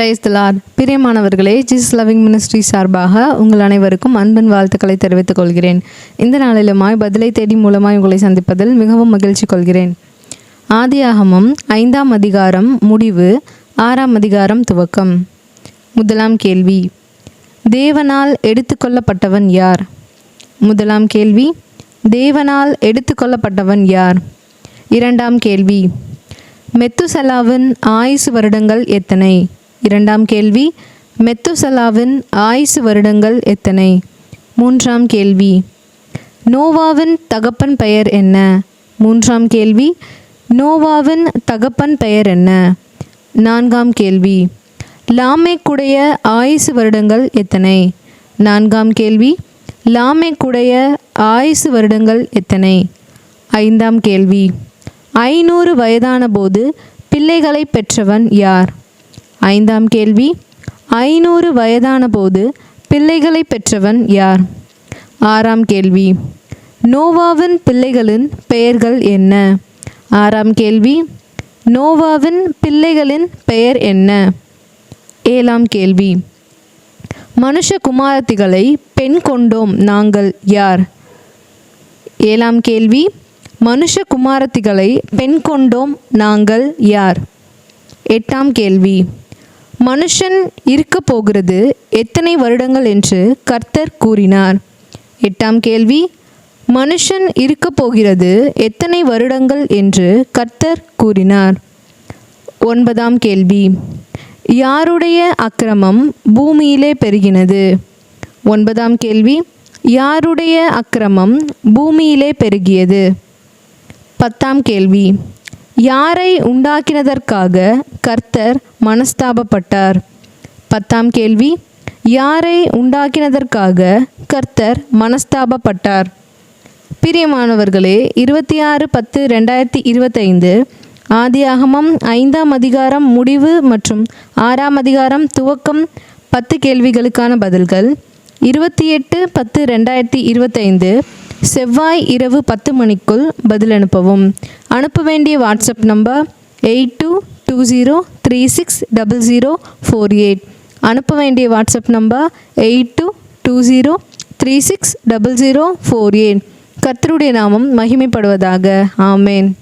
Price தலார் பிரியமானவர்களே ஜிஸ் loving ministry சார்பாக உங்கள் அனைவருக்கும் அன்பின் வாழ்த்துக்களை தெரிவித்துக் கொள்கிறேன். இந்த நாளிலுமாய் பதிலை தேடி மூலமாய் உங்களை சந்திப்பதில் மிகவும் மகிழ்ச்சி கொள்கிறேன். ஆதியாகமம் ஐந்தாம் அதிகாரம் முடிவு ஆறாம் அதிகாரம் துவக்கம். முதலாம் கேள்வி தேவனால் எடுத்துக்கொள்ளப்பட்டவன் யார்? முதலாம் கேள்வி தேவனால் எடுத்துக்கொள்ளப்பட்டவன் யார்? இரண்டாம் கேள்வி மெத்துசலாவின் ஆயுசு வருடங்கள் எத்தனை? இரண்டாம் கேள்வி மெத்துசலாவின் ஆயுசு வருடங்கள் எத்தனை? மூன்றாம் கேள்வி நோவாவின் தகப்பன் பெயர் என்ன? மூன்றாம் கேள்வி நோவாவின் தகப்பன் பெயர் என்ன? நான்காம் கேள்வி லாமேக்குடைய ஆயுசு வருடங்கள் எத்தனை? நான்காம் கேள்வி லாமேக்குடைய ஆயுசு வருடங்கள் எத்தனை? ஐந்தாம் கேள்வி ஐநூறு வயதான போது பிள்ளைகளை பெற்றவன் யார்? ஐந்தாம் கேள்வி. ஐநூறு வயதான போது பிள்ளைகளை பெற்றவன் யார்? ஆறாம் கேள்வி. நோவாவின் பிள்ளைகளின் பெயர்கள் என்ன? ஆறாம் கேள்வி. நோவாவின் பிள்ளைகளின் பெயர் என்ன? ஏழாம் கேள்வி. மனுஷ குமாரத்திகளை பெண் கொண்டோம் நாங்கள் யார்? ஏழாம் கேள்வி. மனுஷ குமாரத்திகளை பெண் கொண்டோம் நாங்கள் யார்? எட்டாம் கேள்வி. மனுஷன் இருக்க போகிறது எத்தனை வருடங்கள் என்று கர்த்தர் கூறினார். எட்டாம் கேள்வி மனுஷன் இருக்க போகிறது எத்தனை வருடங்கள் என்று கர்த்தர் கூறினார். ஒன்பதாம் கேள்வி யாருடைய அக்கிரமம் பூமியிலே பெருகினது? ஒன்பதாம் கேள்வி யாருடைய அக்கிரமம் பூமியிலே பெருகியது? பத்தாம் கேள்வி யாரை உண்டாக்கினதற்காக கர்த்தர் மனஸ்தாபப்பட்டார்? பத்தாம் கேள்வி யாரை உண்டாக்கினதற்காக கர்த்தர் மனஸ்தாபப்பட்டார்? பிரியமானவர்களே இருபத்தி ஆறு பத்து ரெண்டாயிரத்தி இருபத்தைந்து ஆதியாகமம் ஐந்தாம் அதிகாரம் முடிவு மற்றும் ஆறாம் அதிகாரம் துவக்கம் பத்து கேள்விகளுக்கான பதில்கள் இருபத்தி எட்டு பத்து ரெண்டாயிரத்தி இருபத்தைந்து செவ்வாய் இரவு பத்து மணிக்குள் பதில் அனுப்பவும். அனுப்ப வேண்டிய WhatsApp number eight two two zero three six double zero four eight. அனுப்ப வேண்டிய WhatsApp number eight two two zero three six double zero four eight. கர்த்தருடைய நாமம் மகிமைப்படுவதாக. ஆமேன்.